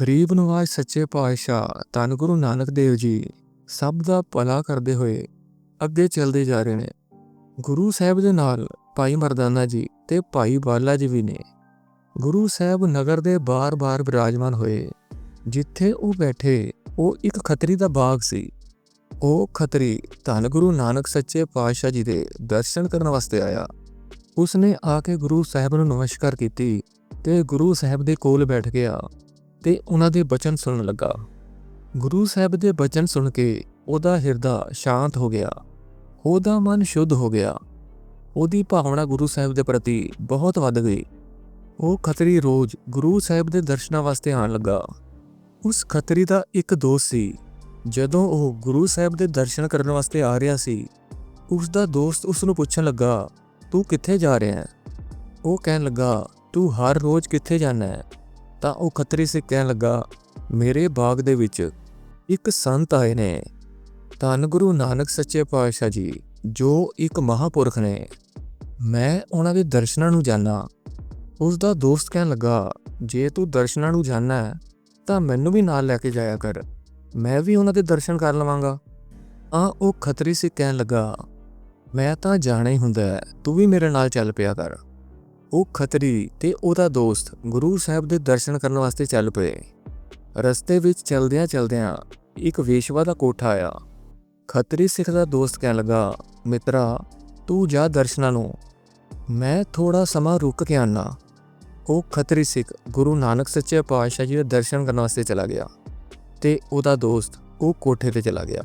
ਗਰੀਬ ਨਵਾਜ ਸੱਚੇ ਪਾਤਸ਼ਾਹ ਧੰਨ ਗੁਰੂ ਨਾਨਕ ਦੇਵ ਜੀ ਸਭ ਦਾ ਭਲਾ ਕਰਦੇ ਹੋਏ ਅੱਗੇ ਚੱਲਦੇ ਜਾ ਰਹੇ ਨੇ। ਗੁਰੂ ਸਾਹਿਬ ਦੇ ਨਾਲ ਭਾਈ ਮਰਦਾਨਾ ਜੀ ਤੇ ਭਾਈ ਬਾਲਾ ਜੀ ਵੀ ਨੇ। ਗੁਰੂ ਸਾਹਿਬ ਨਗਰ ਦੇ ਬਾਰ-ਬਾਰ ਬਿਰਾਜਮਾਨ ਹੋਏ। ਜਿੱਥੇ ਉਹ ਬੈਠੇ, ਉਹ ਇੱਕ ਖੱਤਰੀ ਦਾ ਬਾਗ ਸੀ। ਉਹ ਖਤਰੀ ਧੰਨ ਗੁਰੂ ਨਾਨਕ ਸੱਚੇ ਪਾਤਸ਼ਾਹ ਜੀ ਦੇ ਦਰਸ਼ਨ ਕਰਨ ਵਾਸਤੇ ਆਇਆ। ਉਸਨੇ ਆ ਕੇ ਗੁਰੂ ਸਾਹਿਬ ਨੂੰ ਨਮਸਕਾਰ ਕੀਤੀ ਤੇ ਗੁਰੂ ਸਾਹਿਬ ਦੇ ਕੋਲ ਬੈਠ ਗਿਆ। ਤੇ ਉਹਨਾਂ ਦੇ ਬਚਨ ਸੁਣਨ ਲੱਗਾ। ਗੁਰੂ ਸਾਹਿਬ ਦੇ ਬਚਨ ਸੁਣ ਕੇ ਉਹਦਾ ਹਿਰਦਾ ਸ਼ਾਂਤ ਹੋ ਗਿਆ, ਉਹਦਾ ਮਨ ਸ਼ੁੱਧ ਹੋ ਗਿਆ। ਉਹਦੀ ਭਾਵਨਾ ਗੁਰੂ ਸਾਹਿਬ ਦੇ ਪ੍ਰਤੀ ਬਹੁਤ ਵੱਧ ਗਈ। ਉਹ ਖਤਰੀ ਰੋਜ਼ ਗੁਰੂ ਸਾਹਿਬ ਦੇ ਦਰਸ਼ਨਾਂ ਵਾਸਤੇ ਆਉਣ ਲੱਗਾ। ਉਸ ਖਤਰੀ ਦਾ ਇੱਕ ਦੋਸਤ ਸੀ। ਜਦੋਂ ਉਹ ਗੁਰੂ ਸਾਹਿਬ ਦੇ ਦਰਸ਼ਨ ਕਰਨ ਵਾਸਤੇ ਆ ਰਿਹਾ ਸੀ ਉਸ ਦਾ ਦੋਸਤ ਉਸ ਨੂੰ ਪੁੱਛਣ ਲੱਗਾ, ਤੂੰ ਕਿੱਥੇ ਜਾ ਰਿਹਾ ਹੈ? ਉਹ ਕਹਿਣ ਲੱਗਾ, ਤੂੰ ਹਰ ਰੋਜ਼ ਕਿੱਥੇ ਜਾਂਦਾ ਹੈ? ਤਾਂ ਉਹ ਖੱਤਰੀ ਸੇ ਕਹਿਣ ਲੱਗਾ, ਮੇਰੇ ਬਾਗ ਦੇ ਵਿੱਚ ਇੱਕ ਸੰਤ ਆਏ ਨੇ। ਧੰਨ ਗੁਰੂ ਨਾਨਕ ਸੱਚੇ ਪਾਤਸ਼ਾਹ ਜੀ, ਜੋ ਇੱਕ ਮਹਾਪੁਰਖ ਨੇ। ਮੈਂ ਉਹਨਾਂ ਦੇ ਦਰਸ਼ਨਾਂ ਨੂੰ ਜਾਣਾ। ਉਸ ਦਾ ਦੋਸਤ ਕਹਿਣ ਲੱਗਾ, ਜੇ ਤੂੰ ਦਰਸ਼ਨਾਂ ਨੂੰ ਜਾਣਾ ਹੈ, ਤਾਂ ਮੈਨੂੰ ਵੀ ਨਾਲ ਲੈ ਕੇ ਜਾਇਆ ਕਰ। ਮੈਂ ਵੀ ਉਹਨਾਂ ਦੇ ਦਰਸ਼ਨ ਕਰ ਲਵਾਂਗਾ। ਆ ਉਹ ਖਤਰੀ ਸੇ ਕਹਿਣ ਲੱਗਾ, ਮੈਂ ਤਾਂ ਜਾਣਾ ਹੀ ਹੁੰਦਾ ਤੂੰ ਵੀ ਮੇਰੇ ਨਾਲ ਚੱਲ ਪਿਆ ਕਰ। ਉਹ ਖਤਰੀ ਤੇ ਉਹਦਾ ਦੋਸਤ ਗੁਰੂ ਸਾਹਿਬ ਦੇ ਦਰਸ਼ਨ ਕਰਨ ਵਾਸਤੇ ਚੱਲ ਪਏ। ਰਸਤੇ ਵਿੱਚ ਚਲਦਿਆਂ ਚਲਦਿਆਂ ਇੱਕ ਵੇਸ਼ਵਾ ਦਾ ਕੋਠਾ ਆਇਆ। ਖਤਰੀ ਸਿੱਖ ਦਾ ਦੋਸਤ ਕਹਿਣ ਲੱਗਾ, ਮਿੱਤਰਾ, ਤੂੰ ਜਾ ਦਰਸ਼ਨਾਂ ਨੂੰ। ਮੈਂ ਥੋੜਾ ਸਮਾਂ ਰੁਕ ਕੇ ਆਣਾ ਉਹ ਖਤਰੀ ਸਿੱਖ ਗੁਰੂ ਨਾਨਕ ਸੱਚੇ ਪਾਤਸ਼ਾਹ ਜੀ ਦੇ ਦਰਸ਼ਨ ਕਰਨ ਵਾਸਤੇ ਚਲਾ ਗਿਆ ਤੇ ਉਹਦਾ ਦੋਸਤ ਉਹ ਕੋਠੇ ਤੇ ਚਲਾ ਗਿਆ।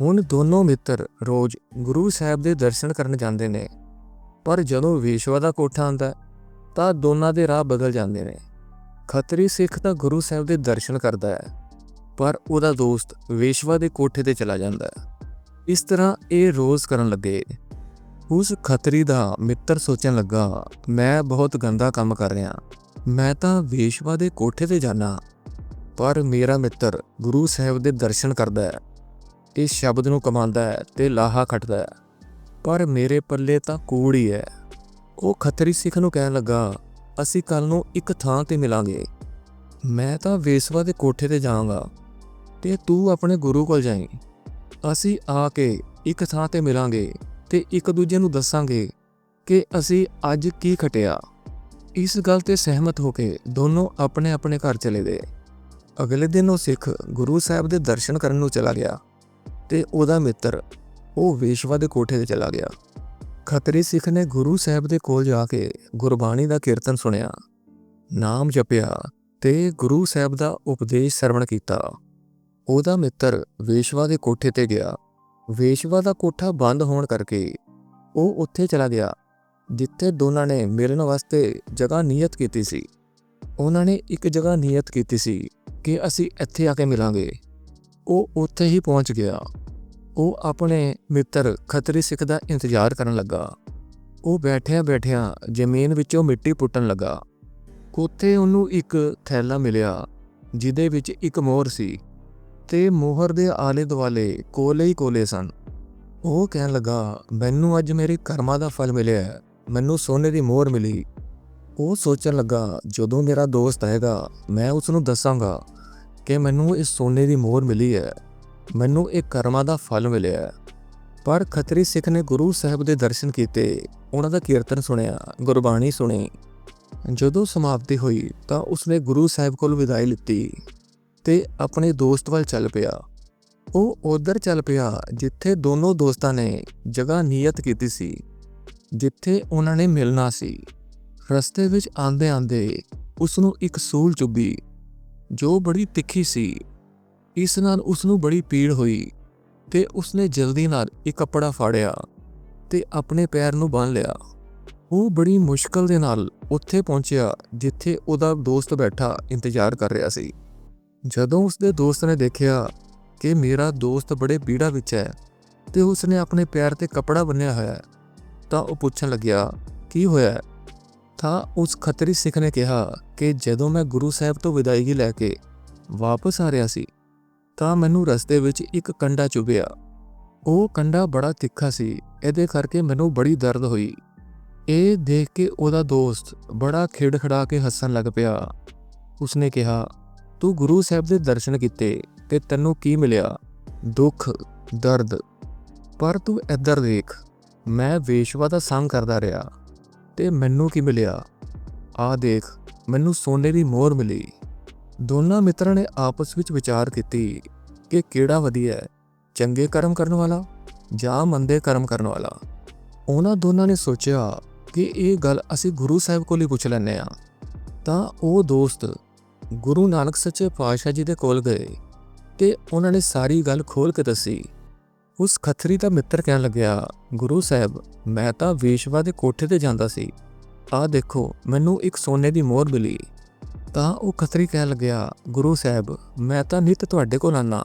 ਹੁਣ ਦੋਨੋਂ ਮਿੱਤਰ ਰੋਜ਼ ਗੁਰੂ ਸਾਹਿਬ ਦੇ ਦਰਸ਼ਨ ਕਰਨ ਜਾਂਦੇ ਨੇ। ਪਰ ਜਦੋਂ ਵੇਸ਼ਵਾ ਦਾ ਕੋਠਾ ਆਂਦਾ ਤਾਂ ਦੋਨਾਂ ਦੇ ਰਾਹ ਬਦਲ ਜਾਂਦੇ ਨੇ। ਖੱਤਰੀ ਸਿੱਖ ਤਾਂ ਗੁਰੂ ਸਾਹਿਬ ਦੇ ਦਰਸ਼ਨ ਕਰਦਾ ਹੈ, ਪਰ ਉਹਦਾ ਦੋਸਤ ਵੇਸ਼ਵਾ ਦੇ ਕੋਠੇ ਤੇ ਚਲਾ ਜਾਂਦਾ ਹੈ। ਇਸ ਤਰ੍ਹਾਂ ਇਹ ਰੋਜ਼ ਕਰਨ ਲੱਗੇ। ਉਸ ਖੱਤਰੀ ਦਾ ਮਿੱਤਰ ਸੋਚਣ ਲੱਗਾ, ਮੈਂ ਬਹੁਤ ਗੰਦਾ ਕੰਮ ਕਰ ਰਿਹਾ ਮੈਂ ਤਾਂ ਵੇਸ਼ਵਾ ਦੇ ਕੋਠੇ ਤੇ ਜਾਣਾ ਪਰ ਮੇਰਾ ਮਿੱਤਰ ਗੁਰੂ ਸਾਹਿਬ ਦੇ ਦਰਸ਼ਨ ਕਰਦਾ ਹੈ। ਇਸ ਸ਼ਬਦ ਨੂੰ ਕਮਾਉਂਦਾ ਹੈ ਤੇ ਲਾਹਾ ਖੱਟਦਾ ਹੈ। ਪਰ ਮੇਰੇ ਪੱਲੇ ਤਾਂ ਕੂੜ ਹੀ ਹੈ। ਉਹ ਖੱਤਰੀ ਸਿੱਖ ਨੂੰ ਕਹਿਣ ਲੱਗਾ, ਅਸੀਂ ਕੱਲ ਨੂੰ ਇੱਕ ਥਾਂ ਤੇ ਮਿਲਾਂਗੇ। ਮੈਂ ਤਾਂ ਵੇਸਵਾ ਦੇ ਕੋਠੇ ਤੇ ਜਾਵਾਂਗਾ ਤੇ ਤੂੰ ਆਪਣੇ ਗੁਰੂ ਕੋਲ ਜਾਈਂ। ਅਸੀਂ ਆ ਕੇ ਇੱਕ ਥਾਂ ਤੇ ਮਿਲਾਂਗੇ ਤੇ ਇੱਕ ਦੂਜੇ ਨੂੰ ਦੱਸਾਂਗੇ ਕਿ ਅਸੀਂ ਅੱਜ ਕੀ ਖਟਿਆ। ਇਸ ਗੱਲ ਤੇ ਸਹਿਮਤ ਹੋ ਕੇ ਦੋਨੋਂ ਆਪਣੇ ਆਪਣੇ ਘਰ ਚਲੇ ਗਏ। ਅਗਲੇ ਦਿਨ ਉਹ ਸਿੱਖ ਗੁਰੂ ਸਾਹਿਬ ਦੇ ਦਰਸ਼ਨ ਕਰਨ ਨੂੰ ਚਲਾ ਗਿਆ ਤੇ ਉਹਦਾ ਮਿੱਤਰ ਉਹ ਵੇਸ਼ਵਾ ਦੇ ਕੋਠੇ ਤੇ ਚਲਾ ਗਿਆ। ਖੱਤਰੀ ਸਿੱਖ ਨੇ ਗੁਰੂ ਸਾਹਿਬ ਦੇ ਕੋਲ ਜਾ ਕੇ ਗੁਰਬਾਣੀ ਦਾ ਕੀਰਤਨ ਸੁਣਿਆ। ਨਾਮ ਜਪਿਆ ਤੇ ਗੁਰੂ ਸਾਹਿਬ ਦਾ ਉਪਦੇਸ਼ ਸਰਵਣ ਕੀਤਾ। ਉਹਦਾ ਮਿੱਤਰ ਵੇਸ਼ਵਾ ਦੇ ਕੋਠੇ ਤੇ ਗਿਆ। ਵੇਸ਼ਵਾ ਦਾ ਕੋਠਾ ਬੰਦ ਹੋਣ ਕਰਕੇ ਉਹ ਉੱਥੇ ਚਲਾ ਗਿਆ, ਜਿੱਥੇ ਦੋਨਾਂ ਨੇ ਮਿਲਣ ਵਾਸਤੇ ਜਗ੍ਹਾ ਨਿਯਤ ਕੀਤੀ ਸੀ। ਉਹਨਾਂ ਨੇ ਇੱਕ ਜਗ੍ਹਾ ਨਿਯਤ ਕੀਤੀ ਸੀ ਕਿ ਅਸੀਂ ਇੱਥੇ ਆ ਕੇ ਮਿਲਾਂਗੇ। ਉਹ ਉੱਥੇ ਹੀ ਪਹੁੰਚ ਗਿਆ। ਉਹ ਆਪਣੇ ਮਿੱਤਰ ਖੱਤਰੀ ਸਿੱਖ ਦਾ ਇੰਤਜ਼ਾਰ ਕਰਨ ਲੱਗਾ। ਉਹ ਬੈਠਿਆਂ ਬੈਠਿਆਂ ਜ਼ਮੀਨ ਵਿੱਚੋਂ ਮਿੱਟੀ ਪੁੱਟਣ ਲੱਗਾ। ਉੱਥੇ ਉਹਨੂੰ ਇੱਕ ਥੈਲਾ ਮਿਲਿਆ, ਜਿਹਦੇ ਵਿੱਚ ਇੱਕ ਮੋਹਰ ਸੀ ਤੇ ਮੋਹਰ ਦੇ ਆਲੇ ਦੁਆਲੇ ਕੋਲੇ ਹੀ ਕੋਲੇ ਸਨ। ਉਹ ਕਹਿਣ ਲੱਗਾ, ਮੈਨੂੰ ਅੱਜ ਮੇਰੇ ਕਰਮਾਂ ਦਾ ਫਲ ਮਿਲਿਆ ਮੈਨੂੰ ਸੋਨੇ ਦੀ ਮੋਹਰ ਮਿਲੀ। ਉਹ ਸੋਚਣ ਲੱਗਾ, ਜਦੋਂ ਮੇਰਾ ਦੋਸਤ ਆਏਗਾ, ਮੈਂ ਉਸ ਨੂੰ ਦੱਸਾਂਗਾ ਕਿ ਮੈਨੂੰ ਇਸ ਸੋਨੇ ਦੀ ਮੋਹਰ ਮਿਲੀ ਹੈ। ਮੈਨੂੰ ਇਹ ਕਰਮਾਂ ਦਾ ਫਲ ਮਿਲਿਆ। ਪਰ ਖੱਤਰੀ ਸਿੱਖ ਨੇ ਗੁਰੂ ਸਾਹਿਬ ਦੇ ਦਰਸ਼ਨ ਕੀਤੇ, ਉਹਨਾਂ ਦਾ ਕੀਰਤਨ ਸੁਣਿਆ, ਗੁਰਬਾਣੀ ਸੁਣੀ। ਜਦੋਂ ਸਮਾਪਤੀ ਹੋਈ ਤਾਂ ਉਸਨੇ ਗੁਰੂ ਸਾਹਿਬ ਕੋਲ ਵਿਦਾਈ ਲਿੱਤੀ ਤੇ ਆਪਣੇ ਦੋਸਤ ਵੱਲ ਚੱਲ ਪਿਆ। ਉਹ ਉਧਰ ਚੱਲ ਪਿਆ ਜਿੱਥੇ ਦੋਨੋਂ ਦੋਸਤਾਂ ਨੇ ਜਗ੍ਹਾ ਨਿਯਤ ਕੀਤੀ ਸੀ, ਜਿੱਥੇ ਉਹਨਾਂ ਨੇ ਮਿਲਣਾ ਸੀ। ਰਸਤੇ ਵਿੱਚ ਆਂਦੇ ਆਂਦੇ ਉਸ ਨੂੰ ਇੱਕ ਸੂਲ ਚੁੱਭੀ, ਜੋ ਬੜੀ ਤਿੱਖੀ ਸੀ। ਇਸ ਨਾਲ ਉਸ ਨੂੰ ਬੜੀ ਪੀੜ ਹੋਈ ਤੇ ਉਸਨੇ ਜਲਦੀ ਨਾਲ ਇੱਕ ਕੱਪੜਾ ਫਾੜਿਆ ਤੇ ਆਪਣੇ ਪੈਰ ਨੂੰ ਬੰਨ ਲਿਆ। ਉਹ ਬੜੀ ਮੁਸ਼ਕਲ ਦੇ ਨਾਲ ਉੱਥੇ ਪਹੁੰਚਿਆ ਜਿੱਥੇ ਉਹਦਾ ਦੋਸਤ ਬੈਠਾ ਇੰਤਜ਼ਾਰ ਕਰ ਰਿਹਾ ਸੀ। ਜਦੋਂ ਉਸਦੇ ਦੋਸਤ ਨੇ ਦੇਖਿਆ ਕਿ ਮੇਰਾ ਦੋਸਤ ਬੜੇ ਪੀੜਾ ਵਿੱਚ ਹੈ ਤੇ ਉਸਨੇ ਆਪਣੇ ਪੈਰ ਤੇ ਕੱਪੜਾ ਬੰਨਿਆ ਹੋਇਆ ਹੈ, ਤਾਂ ਉਹ ਪੁੱਛਣ ਲੱਗਿਆ, ਕੀ ਹੋਇਆ? ਤਾਂ ਉਸ ਖੱਤਰੀ ਸਿੱਖ ਨੇ ਕਿਹਾ ਕਿ ਜਦੋਂ ਮੈਂ ਗੁਰੂ ਸਾਹਿਬ ਤੋਂ ਵਿਦਾਇਗੀ ਲੈ ਕੇ ਵਾਪਸ ਆ ਰਿਹਾ ਸੀ ਤਾਂ ਮੈਨੂੰ ਰਸਤੇ ਵਿੱਚ ਇੱਕ ਕੰਡਾ ਚੁਭਿਆ। ਉਹ ਕੰਡਾ ਬੜਾ ਤਿੱਖਾ ਸੀ, ਇਹਦੇ ਕਰਕੇ ਮੈਨੂੰ ਬੜੀ ਦਰਦ ਹੋਈ। ਇਹ ਦੇਖ ਕੇ ਉਹਦਾ ਦੋਸਤ ਬੜਾ ਖਿੜਖੜਾ ਕੇ ਹੱਸਣ ਲੱਗ ਪਿਆ। ਉਸਨੇ ਕਿਹਾ, ਤੂੰ ਗੁਰੂ ਸਾਹਿਬ ਦੇ ਦਰਸ਼ਨ ਕੀਤੇ ਤੇ ਤੈਨੂੰ ਕੀ ਮਿਲਿਆ? ਦੁੱਖ, ਦਰਦ। ਪਰ ਤੂੰ ਇੱਧਰ ਦੇਖ, ਮੈਂ ਵੇਸ਼ਵਾ ਦਾ ਸੰਗ ਕਰਦਾ ਰਿਹਾ ਤੇ ਮੈਨੂੰ ਕੀ ਮਿਲਿਆ? ਆ ਦੇਖ, ਮੈਨੂੰ ਸੋਨੇ ਦੀ ਮੋਹਰ ਮਿਲੀ। ਦੋਨਾਂ ਮਿੱਤਰਾਂ ਨੇ ਆਪਸ ਵਿੱਚ ਵਿਚਾਰ ਕੀਤੀ ਕਿ ਕਿਹੜਾ ਵਧੀਆ ਹੈ, ਚੰਗੇ ਕਰਮ ਕਰਨ ਵਾਲਾ ਜਾਂ ਮੰਦੇ ਕਰਮ ਕਰਨ ਵਾਲਾ। ਉਹਨਾਂ ਦੋਨਾਂ ਨੇ ਸੋਚਿਆ ਕਿ ਇਹ ਗੱਲ ਅਸੀਂ ਗੁਰੂ ਸਾਹਿਬ ਕੋਲ ਹੀ ਪੁੱਛ ਲੈਨੇ ਆ ਤਾਂ ਉਹ ਦੋਸਤ ਗੁਰੂ ਨਾਨਕ ਸੱਚੇ ਪਾਤਸ਼ਾਹ ਜੀ ਦੇ ਕੋਲ ਗਏ ਤੇ ਉਹਨਾਂ ਨੇ ਸਾਰੀ ਗੱਲ ਖੋਲ ਕੇ ਦੱਸੀ। ਉਸ ਖੱਤਰੀ ਦਾ ਮਿੱਤਰ ਕਹਿਣ ਲੱਗਿਆ, ਗੁਰੂ ਸਾਹਿਬ, ਮੈਂ ਤਾਂ ਵੇਸ਼ਵਾ ਦੇ ਕੋਠੇ ਤੇ ਜਾਂਦਾ ਸੀ। ਆਹ ਦੇਖੋ, ਮੈਨੂੰ ਇੱਕ ਸੋਨੇ ਦੀ ਮੋਹਰ ਮਿਲੀ। ਤਾਂ ਉਹ ਖੱਤਰੀ ਕਹਿਣ ਲੱਗਿਆ, ਗੁਰੂ ਸਾਹਿਬ, ਮੈਂ ਤਾਂ ਨਿਤ ਤੁਹਾਡੇ ਕੋਲ ਆਨਾ,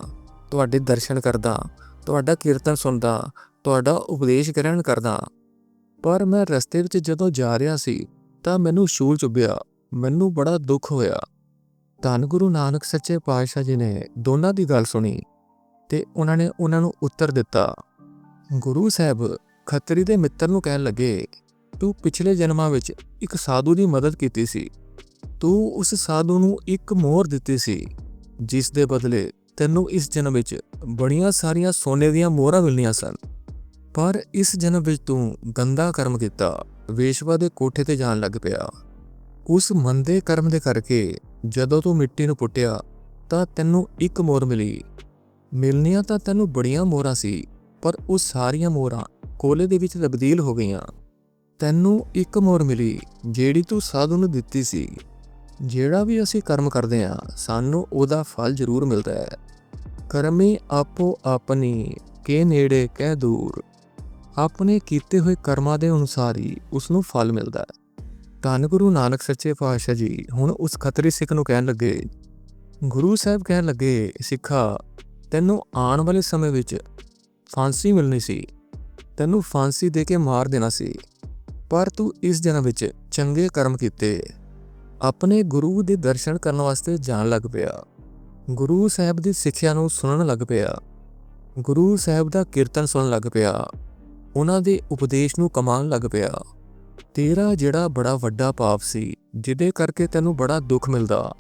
ਤੁਹਾਡੇ ਦਰਸ਼ਨ ਕਰਦਾ, ਤੁਹਾਡਾ ਕੀਰਤਨ ਸੁਣਦਾ, ਤੁਹਾਡਾ ਉਪਦੇਸ਼ ਗ੍ਰਹਿਣ ਕਰਦਾ। ਪਰ ਮੈਂ ਰਸਤੇ ਵਿੱਚ ਜਦੋਂ ਜਾ ਰਿਹਾ ਸੀ, ਤਾਂ ਮੈਨੂੰ ਸ਼ੂਲ ਚੁੱਭਿਆ, ਮੈਨੂੰ ਬੜਾ ਦੁੱਖ ਹੋਇਆ। ਧੰਨ ਗੁਰੂ ਨਾਨਕ ਸੱਚੇ ਪਾਤਸ਼ਾਹ ਜੀ ਨੇ ਦੋਨਾਂ ਦੀ ਗੱਲ ਸੁਣੀ ਤੇ ਉਹਨਾਂ ਨੇ ਉਹਨਾਂ ਨੂੰ ਉੱਤਰ ਦਿੱਤਾ। ਗੁਰੂ ਸਾਹਿਬ, ਖੱਤਰੀ ਦੇ ਮਿੱਤਰ ਨੂੰ ਕਹਿਣ ਲੱਗੇ, ਤੂੰ ਪਿਛਲੇ ਜਨਮਾਂ ਵਿੱਚ ਇੱਕ ਸਾਧੂ ਦੀ ਮਦਦ ਕੀਤੀ ਸੀ। ਤੂੰ ਉਸ ਸਾਧੂ ਨੂੰ ਇੱਕ ਮੋਹਰ ਦਿੱਤੀ ਸੀ, ਜਿਸ ਦੇ ਬਦਲੇ ਤੈਨੂੰ ਇਸ ਜਨਮ ਵਿੱਚ ਬੜੀਆਂ ਸਾਰੀਆਂ ਸੋਨੇ ਦੀਆਂ ਮੋਹਰਾਂ ਮਿਲਣੀਆਂ ਸਨ। ਪਰ ਇਸ ਜਨਮ ਵਿੱਚ ਤੂੰ ਗੰਦਾ ਕਰਮ ਕੀਤਾ, ਵੇਸ਼ਵਾ ਦੇ ਕੋਠੇ ਤੇ ਜਾਣ ਲੱਗ ਪਿਆ। ਉਸ ਮੰਦੇ ਕਰਮ ਦੇ ਕਰਕੇ ਜਦੋਂ ਤੂੰ ਮਿੱਟੀ ਨੂੰ ਪੁੱਟਿਆ, ਤਾਂ ਤੈਨੂੰ ਇੱਕ ਮੋਹਰ ਮਿਲੀ। ਮਿਲਣੀਆਂ ਤਾਂ ਤੈਨੂੰ ਬੜੀਆਂ ਮੋਹਰਾਂ ਸੀ, ਪਰ ਉਹ ਸਾਰੀਆਂ ਮੋਹਰਾਂ ਕੋਲੇ ਦੇ ਵਿੱਚ ਤਬਦੀਲ ਹੋ ਗਈਆਂ। ਤੈਨੂੰ ਇੱਕ ਮੋਹਰ ਮਿਲੀ, ਜਿਹੜੀ ਤੂੰ ਸਾਧੂ ਨੂੰ ਦਿੱਤੀ ਸੀ। ਜਿਹੜਾ ਵੀ ਅਸੀਂ ਕਰਮ ਕਰਦੇ ਹਾਂ, ਸਾਨੂੰ ਉਹਦਾ ਫਲ ਜ਼ਰੂਰ ਮਿਲਦਾ ਹੈ। ਕਰਮੀ ਆਪੋ ਆਪਣੀ, ਕੇ ਨੇੜੇ ਕਹਿ ਦੂਰ। ਆਪਣੇ ਕੀਤੇ ਹੋਏ ਕਰਮਾਂ ਦੇ ਅਨੁਸਾਰ ਹੀ ਉਸ ਨੂੰ ਫਲ ਮਿਲਦਾ ਹੈ। ਧੰਨ ਗੁਰੂ ਨਾਨਕ ਸੱਚੇ ਪਾਤਸ਼ਾਹ ਜੀ, ਹੁਣ ਉਸ ਖੱਤਰੀ ਸਿੱਖ ਨੂੰ ਕਹਿਣ ਲੱਗੇ, ਗੁਰੂ ਸਾਹਿਬ ਕਹਿਣ ਲੱਗੇ, ਸਿੱਖਾ, ਤੈਨੂੰ ਆਉਣ ਵਾਲੇ ਸਮੇਂ ਵਿੱਚ ਫਾਂਸੀ ਮਿਲਣੀ ਸੀ। ਤੈਨੂੰ ਫਾਂਸੀ ਦੇ ਕੇ ਮਾਰ ਦੇਣਾ ਸੀ। ਪਰ ਤੂੰ ਇਸ ਜਨਮ ਵਿੱਚ ਚੰਗੇ ਕਰਮ ਕੀਤੇ। ਆਪਣੇ ਗੁਰੂ ਦੇ ਦਰਸ਼ਨ ਕਰਨ ਵਾਸਤੇ ਜਾਣ ਲੱਗ ਪਿਆ। ਗੁਰੂ ਸਾਹਿਬ ਦੀ ਸਿੱਖਿਆ ਨੂੰ ਸੁਣਨ ਲੱਗ ਪਿਆ। ਗੁਰੂ ਸਾਹਿਬ ਦਾ ਕੀਰਤਨ ਸੁਣਨ ਲੱਗ ਪਿਆ। ਉਹਨਾਂ ਦੇ ਉਪਦੇਸ਼ ਨੂੰ ਕਮਾਉਣ ਲੱਗ ਪਿਆ। ਤੇਰਾ ਜਿਹੜਾ ਬੜਾ ਵੱਡਾ ਪਾਪ ਸੀ, ਜਿਹਦੇ ਕਰਕੇ ਤੈਨੂੰ ਬੜਾ ਦੁੱਖ ਮਿਲਦਾ,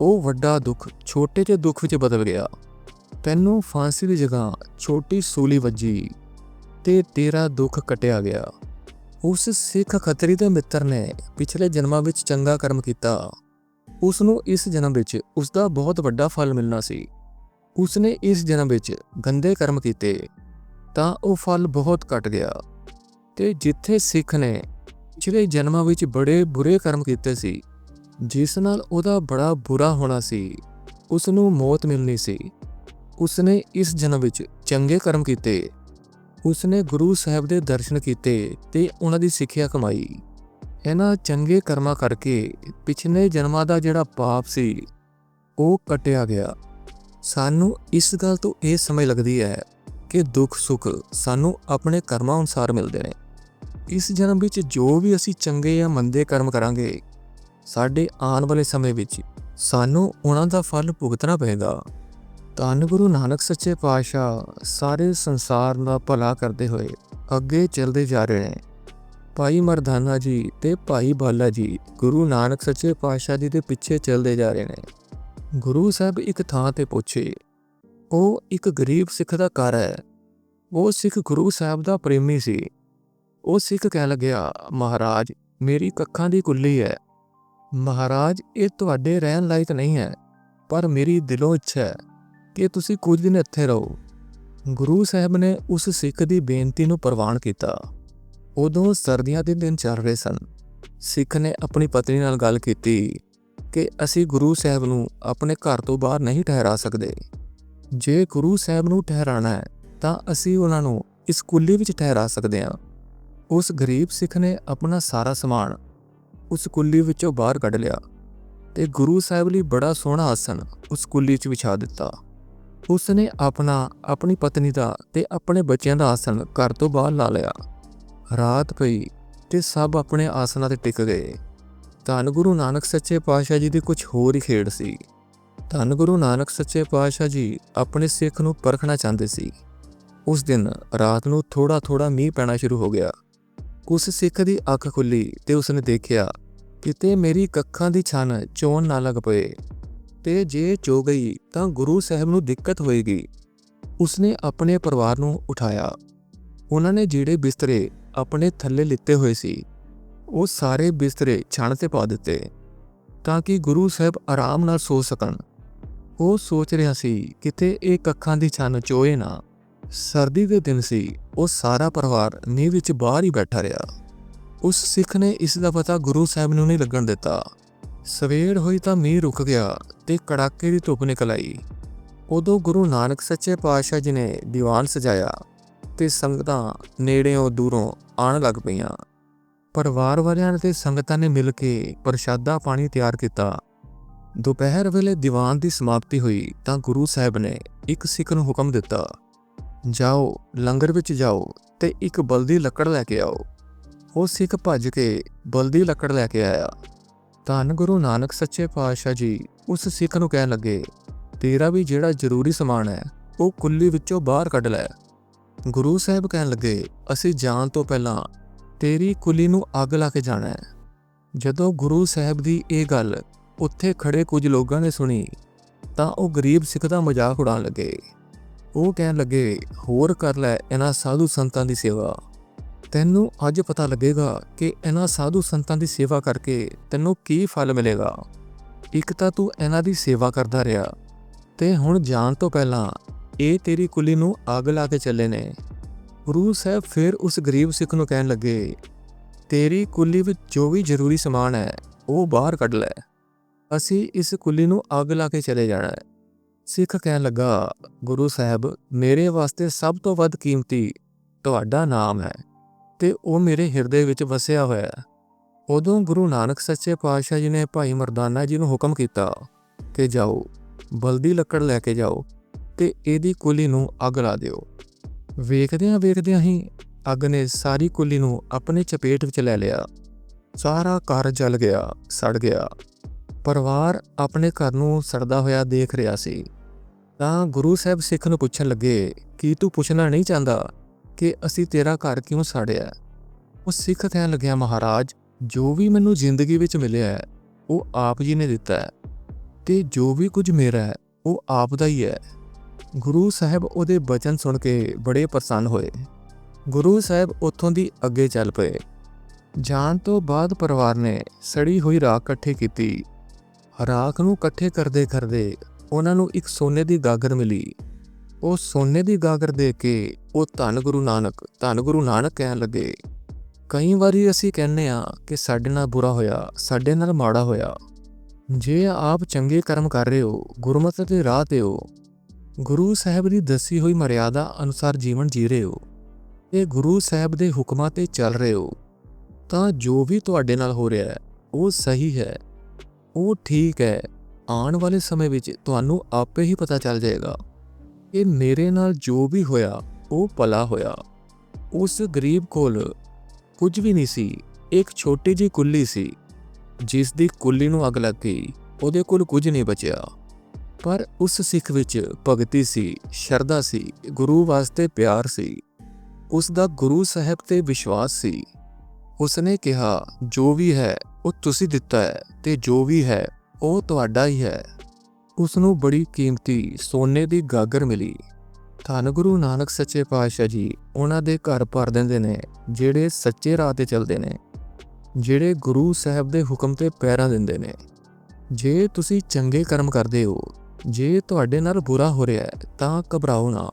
ਉਹ ਵੱਡਾ ਦੁੱਖ ਛੋਟੇ ਜਿਹੇ ਦੁੱਖ ਵਿੱਚ ਬਦਲ ਗਿਆ। ਤੈਨੂੰ ਫਾਂਸੀ ਦੀ ਜਗ੍ਹਾ ਛੋਟੀ ਸੂਲੀ ਵੱਜੀ ਤੇ ਤੇਰਾ ਦੁੱਖ ਕਟਿਆ ਗਿਆ। ਉਸ ਸਿੱਖ ਖੱਤਰੀ ਦੇ ਮਿੱਤਰ ਨੇ ਪਿਛਲੇ ਜਨਮਾਂ ਵਿੱਚ ਚੰਗਾ ਕਰਮ ਕੀਤਾ। ਉਸ ਨੂੰ ਇਸ ਜਨਮ ਵਿੱਚ ਉਸ ਦਾ ਬਹੁਤ ਵੱਡਾ ਫਲ ਮਿਲਣਾ ਸੀ। ਉਸ ਨੇ ਇਸ ਜਨਮ ਵਿੱਚ ਗੰਦੇ ਕਰਮ ਕੀਤੇ, ਤਾਂ ਉਹ ਫਲ ਬਹੁਤ ਘਟ ਗਿਆ। ਤੇ ਜਿੱਥੇ ਸਿੱਖ ਨੇ ਪਿਛਲੇ ਜਨਮਾਂ ਵਿੱਚ ਬੜੇ ਬੁਰੇ ਕਰਮ ਕੀਤੇ ਸੀ, ਜਿਸ ਨਾਲ ਉਹਦਾ ਬੜਾ ਬੁਰਾ ਹੋਣਾ ਸੀ, ਉਸ ਨੂੰ ਮੌਤ ਮਿਲਣੀ ਸੀ। ਉਸ ਨੇ ਇਸ ਜਨਮ ਵਿੱਚ ਚੰਗੇ ਕਰਮ ਕੀਤੇ। ਉਸ ਨੇ ਗੁਰੂ ਸਾਹਿਬ ਦੇ ਦਰਸ਼ਨ ਕੀਤੇ ਤੇ ਉਹਨਾਂ ਦੀ ਸਿੱਖਿਆ ਕਮਾਈ। ਇਹਨਾਂ ਚੰਗੇ ਕਰਮਾਂ ਕਰਕੇ ਪਿਛਲੇ ਜਨਮਾਂ ਦਾ ਜਿਹੜਾ ਪਾਪ ਸੀ, ਉਹ ਕਟਿਆ ਗਿਆ। ਸਾਨੂੰ ਇਸ ਗੱਲ ਤੋਂ ਇਹ ਸਮਝ ਲੱਗਦੀ ਹੈ ਕਿ ਦੁੱਖ ਸੁੱਖ ਸਾਨੂੰ ਆਪਣੇ ਕਰਮਾਂ ਅਨੁਸਾਰ ਮਿਲਦੇ ਨੇ। ਇਸ ਜਨਮ ਵਿੱਚ ਜੋ ਵੀ ਅਸੀਂ ਚੰਗੇ ਜਾਂ ਮੰਦੇ ਕਰਮ ਕਰਾਂਗੇ, ਸਾਡੇ ਆਉਣ ਵਾਲੇ ਸਮੇਂ ਵਿੱਚ ਸਾਨੂੰ ਉਹਨਾਂ ਦਾ ਫਲ ਭੁਗਤਣਾ ਪਏਗਾ। ਧੰਨ ਗੁਰੂ ਨਾਨਕ ਸੱਚੇ ਪਾਤਸ਼ਾਹ ਸਾਰੇ ਸੰਸਾਰ ਦਾ ਭਲਾ ਕਰਦੇ ਹੋਏ ਅੱਗੇ ਚੱਲਦੇ ਜਾ ਰਹੇ ਨੇ। ਭਾਈ ਮਰਦਾਨਾ ਜੀ ਤੇ ਭਾਈ ਬਾਲਾ ਜੀ ਗੁਰੂ ਨਾਨਕ ਸੱਚੇ ਪਾਤਸ਼ਾਹ ਜੀ ਦੇ ਪਿੱਛੇ ਚੱਲਦੇ ਜਾ ਰਹੇ ਨੇ। ਗੁਰੂ ਸਾਹਿਬ ਇੱਕ ਥਾਂ ਤੇ ਪਹੁੰਚੇ ਉਹ ਇੱਕ ਗਰੀਬ ਸਿੱਖ ਦਾ ਘਰ ਹੈ। ਉਹ ਸਿੱਖ ਗੁਰੂ ਸਾਹਿਬ ਦਾ ਪ੍ਰੇਮੀ ਸੀ। ਉਹ ਸਿੱਖ ਕਹਿ ਲੱਗਿਆ, ਮਹਾਰਾਜ, ਮੇਰੀ ਕੱਖਾਂ ਦੀ ਕੁੱਲੀ ਹੈ। ਮਹਾਰਾਜ, ਇਹ ਤੁਹਾਡੇ ਰਹਿਣ ਲਾਇਕ ਨਹੀਂ ਹੈ, ਪਰ ਮੇਰੀ ਦਿਲੋਂ ਇੱਛਾ ਹੈ। ਕਿ ਤੁਸੀਂ ਕੁਝ ਦਿਨ ਇੱਥੇ ਰਹੋ। ਗੁਰੂ ਸਾਹਿਬ ਨੇ ਉਸ ਸਿੱਖ ਦੀ ਬੇਨਤੀ ਨੂੰ ਪ੍ਰਵਾਨ ਕੀਤਾ। ਉਦੋਂ ਸਰਦੀਆਂ ਦੇ ਦਿਨ ਚੱਲ ਰਹੇ ਸਨ। ਸਿੱਖ ਨੇ ਆਪਣੀ ਪਤਨੀ ਨਾਲ ਗੱਲ ਕੀਤੀ ਕਿ ਅਸੀਂ ਗੁਰੂ ਸਾਹਿਬ ਨੂੰ ਆਪਣੇ ਘਰ ਤੋਂ ਬਾਹਰ ਨਹੀਂ ਠਹਿਰਾ ਸਕਦੇ। ਜੇ ਗੁਰੂ ਸਾਹਿਬ ਨੂੰ ਠਹਿਰਾਣਾ ਹੈ, ਤਾਂ ਅਸੀਂ ਉਹਨਾਂ ਨੂੰ ਇਸ ਕੁੱਲੀ ਵਿੱਚ ਠਹਿਰਾ ਸਕਦੇ ਹਾਂ। ਉਸ ਗਰੀਬ ਸਿੱਖ ਨੇ ਆਪਣਾ ਸਾਰਾ ਸਮਾਨ ਉਸ ਕੁੱਲੀ ਵਿੱਚੋਂ ਬਾਹਰ ਕੱਢ ਲਿਆ ਤੇ ਗੁਰੂ ਸਾਹਿਬ ਲਈ ਬੜਾ ਸੋਹਣਾ ਆਸਣ ਉਸ ਕੁੱਲੀ 'ਚ ਵਿਛਾ ਦਿੱਤਾ। ਉਸ ਨੇ ਆਪਣਾ, ਆਪਣੀ ਪਤਨੀ ਦਾ ਤੇ ਆਪਣੇ ਬੱਚਿਆਂ ਦਾ ਆਸਣ ਘਰ ਤੋਂ ਬਾਹਰ ਲਾ ਲਿਆ। ਰਾਤ ਪਈ ਤੇ ਸਭ ਆਪਣੇ ਆਸਨਾਂ ਤੇ ਟਿਕ ਗਏ। ਧੰਨ ਗੁਰੂ ਨਾਨਕ ਸੱਚੇ ਪਾਤਸ਼ਾਹ ਜੀ ਦੀ ਕੁਝ ਹੋਰ ਹੀ ਖੇਡ ਸੀ। ਧੰਨ ਗੁਰੂ ਨਾਨਕ ਸੱਚੇ ਪਾਤਸ਼ਾਹ ਜੀ ਆਪਣੇ ਸਿੱਖ ਨੂੰ ਪਰਖਣਾ ਚਾਹੁੰਦੇ ਸੀ। ਉਸ ਦਿਨ ਰਾਤ ਨੂੰ ਥੋੜਾ ਥੋੜਾ ਮੀਂਹ ਪੈਣਾ ਸ਼ੁਰੂ ਹੋ ਗਿਆ। ਉਸ ਸਿੱਖ ਦੀ ਅੱਖ ਖੁੱਲੀ ਤੇ ਉਸਨੇ ਦੇਖਿਆ ਕਿਤੇ ਮੇਰੀ ਕੱਖਾਂ ਦੀ ਛਣ ਚੋਣ ਨਾ ਲੱਗ ਪਏ। ਤੇ ਜੇ ਚੋ ਗਈ ਤਾਂ ਗੁਰੂ ਸਾਹਿਬ ਨੂੰ ਦਿੱਕਤ ਹੋਏਗੀ। ਉਸਨੇ ਆਪਣੇ ਪਰਿਵਾਰ ਨੂੰ ਉਠਾਇਆ। ਉਹਨਾਂ ਨੇ ਜਿਹੜੇ ਬਿਸਤਰੇ ਆਪਣੇ ਥੱਲੇ ਲਿੱਤੇ ਹੋਏ ਸੀ, ਉਹ ਸਾਰੇ ਬਿਸਤਰੇ ਛਣ ਤੇ ਪਾ ਦਿੱਤੇ, ਤਾਂ ਕਿ ਗੁਰੂ ਸਾਹਿਬ ਆਰਾਮ ਨਾਲ ਸੋ ਸਕਣ। ਉਹ ਸੋਚ ਰਿਹਾ ਸੀ ਕਿਤੇ ਇਹ ਕੱਖਾਂ ਦੀ ਛਣ ਚੋਏ ਨਾ। ਸਰਦੀ ਦੇ ਦਿਨ ਸੀ, ਉਹ ਸਾਰਾ ਪਰਿਵਾਰ ਨੀਂਹ ਵਿੱਚ ਬਾਹਰ ਹੀ ਬੈਠਾ ਰਿਹਾ। ਉਸ ਸਿੱਖ ਨੇ ਇਸ ਦਾ ਪਤਾ ਗੁਰੂ ਸਾਹਿਬ ਨੂੰ ਨਹੀਂ ਲੱਗਣ ਦਿੱਤਾ। ਸਵੇਰ ਹੋਈ ਤਾਂ ਮੀਂਹ ਰੁਕ ਗਿਆ ਤੇ ਕੜਾਕੇ ਦੀ ਧੁੱਪ ਨਿਕਲ ਆਈ। ਉਦੋਂ ਗੁਰੂ ਨਾਨਕ ਸੱਚੇ ਪਾਤਸ਼ਾਹ ਜੀ ਨੇ ਦੀਵਾਨ ਸਜਾਇਆ ਤੇ ਸੰਗਤਾਂ ਨੇੜਿਓਂ ਦੂਰੋਂ ਆਉਣ ਲੱਗ ਪਈਆਂ। ਪਰਿਵਾਰ ਵਾਲਿਆਂ ਤੇ ਸੰਗਤਾਂ ਨੇ ਮਿਲ ਕੇ ਪ੍ਰਸ਼ਾਦਾ ਪਾਣੀ ਤਿਆਰ ਕੀਤਾ। ਦੁਪਹਿਰ ਵੇਲੇ ਦੀਵਾਨ ਦੀ ਸਮਾਪਤੀ ਹੋਈ ਤਾਂ ਗੁਰੂ ਸਾਹਿਬ ਨੇ ਇੱਕ ਸਿੱਖ ਨੂੰ ਹੁਕਮ ਦਿੱਤਾ, ਜਾਓ, ਲੰਗਰ ਵਿੱਚ ਜਾਓ ਤੇ ਇੱਕ ਬਲਦੀ ਲੱਕੜ ਲੈ ਕੇ ਆਓ। ਉਹ ਸਿੱਖ ਭੱਜ ਕੇ ਬਲਦੀ ਲੱਕੜ ਲੈ ਕੇ ਆਇਆ। ਧੰਨ ਗੁਰੂ ਨਾਨਕ ਸੱਚੇ ਪਾਤਸ਼ਾਹ ਜੀ, ਉਸ ਸਿੱਖ ਨੂੰ ਕਹਿਣ ਲੱਗੇ, ਤੇਰਾ ਵੀ ਜਿਹੜਾ ਜ਼ਰੂਰੀ ਸਮਾਨ ਹੈ, ਉਹ ਕੁੱਲੀ ਵਿੱਚੋਂ ਬਾਹਰ ਕੱਢ ਲੈ। ਗੁਰੂ ਸਾਹਿਬ ਕਹਿਣ ਲੱਗੇ, ਅਸੀਂ ਜਾਣ ਤੋਂ ਪਹਿਲਾਂ ਤੇਰੀ ਕੁੱਲੀ ਨੂੰ ਅੱਗ ਲਾ ਕੇ ਜਾਣਾ ਹੈ। ਜਦੋਂ ਗੁਰੂ ਸਾਹਿਬ ਦੀ ਇਹ ਗੱਲ ਉੱਥੇ ਖੜੇ ਕੁਝ ਲੋਕਾਂ ਨੇ ਸੁਣੀ, ਤਾਂ ਉਹ ਗਰੀਬ ਸਿੱਖ ਦਾ ਮਜ਼ਾਕ ਉਡਾਉਣ ਲੱਗੇ। ਉਹ ਕਹਿਣ ਲੱਗੇ, ਹੋਰ ਕਰ ਲੈ ਇਹਨਾਂ ਸਾਧੂ ਸੰਤਾਂ ਦੀ ਸੇਵਾ। ਤੈਨੂੰ ਅੱਜ ਪਤਾ ਲੱਗੇਗਾ ਕਿ ਇਹਨਾਂ ਸਾਧੂ ਸੰਤਾਂ ਦੀ ਸੇਵਾ ਕਰਕੇ ਤੈਨੂੰ ਕੀ ਫਲ ਮਿਲੇਗਾ। ਇੱਕ ਤਾਂ ਤੂੰ ਇਹਨਾਂ ਦੀ ਸੇਵਾ ਕਰਦਾ ਰਿਹਾ ਤੇ ਹੁਣ ਜਾਣ ਤੋਂ ਪਹਿਲਾਂ ਇਹ ਤੇਰੀ ਕੁੱਲੀ ਨੂੰ ਅੱਗ ਲਾ ਕੇ ਚੱਲੇ ਨੇ। ਗੁਰੂ ਸਾਹਿਬ ਫਿਰ ਉਸ ਗਰੀਬ ਸਿੱਖ ਨੂੰ ਕਹਿਣ ਲੱਗੇ, ਤੇਰੀ ਕੁੱਲੀ ਵਿੱਚ ਜੋ ਵੀ ਜ਼ਰੂਰੀ ਸਮਾਨ ਹੈ, ਉਹ ਬਾਹਰ ਕੱਢ ਲੈ। ਅਸੀਂ ਇਸ ਕੁੱਲੀ ਨੂੰ ਅੱਗ ਲਾ ਕੇ ਚਲੇ ਜਾਣਾ ਹੈ। ਸਿੱਖ ਕਹਿਣ ਲੱਗਾ, ਗੁਰੂ ਸਾਹਿਬ, ਮੇਰੇ ਵਾਸਤੇ ਸਭ ਤੋਂ ਵੱਧ ਕੀਮਤੀ ਤੁਹਾਡਾ ਨਾਮ ਹੈ। ਤੇ ਉਹ ਮੇਰੇ ਹਿਰਦੇ ਵਿੱਚ ਵਸਿਆ ਹੋਇਆ ਹੈ। ਉਦੋਂ ਗੁਰੂ ਨਾਨਕ ਸੱਚੇ ਪਾਤਸ਼ਾਹ ਜੀ ਨੇ ਭਾਈ ਮਰਦਾਨਾ ਜੀ ਨੂੰ ਹੁਕਮ ਕੀਤਾ ਕਿ ਜਾਓ, ਬਲਦੀ ਲੱਕੜ ਲੈ ਕੇ ਜਾਓ ਤੇ ਇਹਦੀ ਕੁਲੀ ਨੂੰ ਅੱਗ ਲਾ ਦਿਓ। ਵੇਖਦਿਆਂ ਵੇਖਦਿਆਂ ਹੀ ਅੱਗ ਨੇ ਸਾਰੀ ਕੁਲੀ ਨੂੰ ਆਪਣੇ ਚਪੇਟ ਵਿੱਚ ਲੈ ਲਿਆ। ਸਾਰਾ ਘਰ ਜਲ ਗਿਆ, ਸੜ ਗਿਆ। ਪਰਿਵਾਰ ਆਪਣੇ ਘਰ ਨੂੰ ਸੜਦਾ ਹੋਇਆ ਦੇਖ ਰਿਹਾ ਸੀ। ਤਾਂ ਗੁਰੂ ਸਾਹਿਬ ਸਿੱਖ ਨੂੰ ਪੁੱਛਣ ਲੱਗੇ, ਕੀ ਤੂੰ ਪੁੱਛਣਾ ਨਹੀਂ ਚਾਹੁੰਦਾ? ਕਿ ਅਸੀਂ ਤੇਰਾ ਘਰ ਕਿਉਂ ਸਾੜਿਆ? ਉਹ ਸਿੱਖ ਕਹਿਣ ਲੱਗਿਆ, ਮਹਾਰਾਜ, ਜੋ ਵੀ ਮੈਨੂੰ ਜ਼ਿੰਦਗੀ ਵਿੱਚ ਮਿਲਿਆ ਹੈ, ਉਹ ਆਪ ਜੀ ਨੇ ਦਿੱਤਾ ਹੈ ਤੇ ਜੋ ਵੀ ਕੁਝ ਮੇਰਾ ਹੈ, ਉਹ ਆਪ ਦਾ ਹੀ ਹੈ। ਗੁਰੂ ਸਾਹਿਬ ਉਹਦੇ ਬਚਨ ਸੁਣ ਕੇ ਬੜੇ ਪ੍ਰਸੰਨ ਹੋਏ। ਗੁਰੂ ਸਾਹਿਬ ਉੱਥੋਂ ਦੀ ਅੱਗੇ ਚੱਲ ਪਏ। ਜਾਣ ਤੋਂ ਬਾਅਦ ਪਰਿਵਾਰ ਨੇ ਸੜੀ ਹੋਈ ਰਾਖ ਇਕੱਠੀ ਕੀਤੀ। ਰਾਖ ਨੂੰ ਇਕੱਠੇ ਕਰਦੇ ਕਰਦੇ ਉਹਨਾਂ ਨੂੰ ਇੱਕ ਸੋਨੇ ਦੀ ਗਾਗਰ ਮਿਲੀ। ਉਹ ਸੋਨੇ ਦੀ ਗਾਗਰ ਦੇ ਕੇ ਉਹ ਧੰਨ ਗੁਰੂ ਨਾਨਕ, ਧੰਨ ਗੁਰੂ ਨਾਨਕ ਕਹਿਣ ਲੱਗੇ, ਕਈ ਵਾਰੀ ਅਸੀਂ ਕਹਿੰਨੇ ਆ ਕਿ ਸਾਡੇ ਨਾਲ ਬੁਰਾ ਹੋਇਆ, ਸਾਡੇ ਨਾਲ ਮਾੜਾ ਹੋਇਆ। ਜੇ ਆਪ ਚੰਗੇ ਕਰਮ ਕਰ ਰਹੇ ਹੋ, ਗੁਰਮਤਿ ਦੇ ਰਾਹ ਤੇ ਹੋ, ਗੁਰੂ ਸਾਹਿਬ ਦੀ ਦੱਸੀ ਹੋਈ ਮਰਿਆਦਾ ਅਨੁਸਾਰ ਜੀਵਨ ਜੀ ਰਹੇ ਹੋ ਤੇ ਗੁਰੂ ਸਾਹਿਬ ਦੇ ਹੁਕਮਾਂ ਤੇ ਚੱਲ ਰਹੇ ਹੋ, ਤਾਂ ਜੋ ਵੀ ਤੁਹਾਡੇ ਨਾਲ ਹੋ ਰਿਹਾ ਹੈ, ਉਹ ਸਹੀ ਹੈ। ਉਹ ਠੀਕ ਹੈ। ਆਉਣ ਵਾਲੇ ਸਮੇਂ ਵਿੱਚ ਤੁਹਾਨੂੰ ਆਪੇ ਹੀ ਪਤਾ ਚੱਲ ਜਾਏਗਾ। ਕਿ ਮੇਰੇ ਨਾਲ ਜੋ ਵੀ ਹੋਇਆ, ਉਹ ਭਲਾ ਹੋਇਆ। ਉਸ ਗਰੀਬ ਕੋਲ ਕੁਝ ਵੀ ਨਹੀਂ ਸੀ, ਇੱਕ ਛੋਟੀ ਜਿਹੀ ਕੁੱਲੀ ਸੀ, ਜਿਸ ਦੀ ਕੁੱਲੀ ਨੂੰ ਅੱਗ ਲੱਗ ਗਈ, ਉਹਦੇ ਕੋਲ ਕੁਝ ਨਹੀਂ ਬਚਿਆ। ਪਰ ਉਸ ਸਿੱਖ ਵਿੱਚ ਭਗਤੀ ਸੀ, ਸ਼ਰਧਾ ਸੀ, ਗੁਰੂ ਵਾਸਤੇ ਪਿਆਰ ਸੀ। ਉਸ ਦਾ ਗੁਰੂ ਸਾਹਿਬ ਤੇ ਵਿਸ਼ਵਾਸ ਸੀ। ਉਸਨੇ ਕਿਹਾ, ਜੋ ਵੀ ਹੈ, ਉਹ ਤੁਸੀਂ ਦਿੱਤਾ ਹੈ ਤੇ ਜੋ ਵੀ ਹੈ, ਉਹ ਤੁਹਾਡਾ ਹੀ ਹੈ। ਉਸ ਨੂੰ ਬੜੀ ਕੀਮਤੀ ਸੋਨੇ ਦੀ ਗਾਗਰ ਮਿਲੀ। ਧੰਨ ਗੁਰੂ ਨਾਨਕ ਸੱਚੇ ਪਾਤਸ਼ਾਹ ਜੀ, ਉਹਨਾਂ ਦੇ ਘਰ ਭਰ ਦਿੰਦੇ ਨੇ, ਜਿਹੜੇ ਸੱਚੇ ਰਾਹ ਤੇ ਚੱਲਦੇ ਨੇ, ਜਿਹੜੇ ਗੁਰੂ ਸਾਹਿਬ ਦੇ ਹੁਕਮ ਤੇ ਪੈਰਾਂ ਦਿੰਦੇ ਨੇ। ਜੇ ਤੁਸੀਂ ਚੰਗੇ ਕਰਮ ਕਰਦੇ ਹੋ, ਜੇ ਤੁਹਾਡੇ ਨਾਲ ਬੁਰਾ ਹੋ ਰਿਹਾ ਹੈ, ਤਾਂ ਘਬਰਾਓ ਨਾ,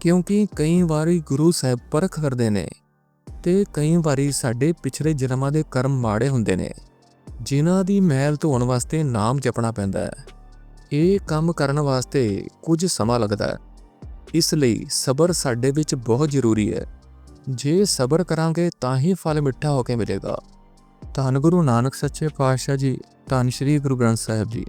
ਕਿਉਂਕਿ ਕਈ ਵਾਰੀ ਗੁਰੂ ਸਾਹਿਬ ਪਰਖ ਕਰਦੇ ਨੇ ਤੇ ਕਈ ਵਾਰੀ ਸਾਡੇ ਪਿਛਲੇ ਜਨਮਾਂ ਦੇ ਕਰਮ ਮਾੜੇ ਹੁੰਦੇ ਨੇ, ਜਿਨ੍ਹਾਂ ਦੀ ਮੈਲ ਧੋਣ ਵਾਸਤੇ ਨਾਮ ਜਪਣਾ ਪੈਂਦਾ ਹੈ। ਇਹ ਕੰਮ ਕਰਨ ਵਾਸਤੇ ਕੁਝ ਸਮਾਂ ਲੱਗਦਾ ਹੈ। ਇਸ ਲਈ ਸਬਰ ਸਾਡੇ ਵਿੱਚ ਬਹੁਤ ਜ਼ਰੂਰੀ ਹੈ। ਜੇ ਸਬਰ ਕਰਾਂਗੇ ਤਾਂ ਹੀ ਫਲ ਮਿੱਠਾ ਹੋ ਕੇ ਮਿਲੇਗਾ। ਧੰਨ ਗੁਰੂ ਨਾਨਕ ਸੱਚੇ ਪਾਤਸ਼ਾਹ ਜੀ, ਧੰਨ ਸ਼੍ਰੀ ਗੁਰੂ ਗ੍ਰੰਥ ਸਾਹਿਬ ਜੀ।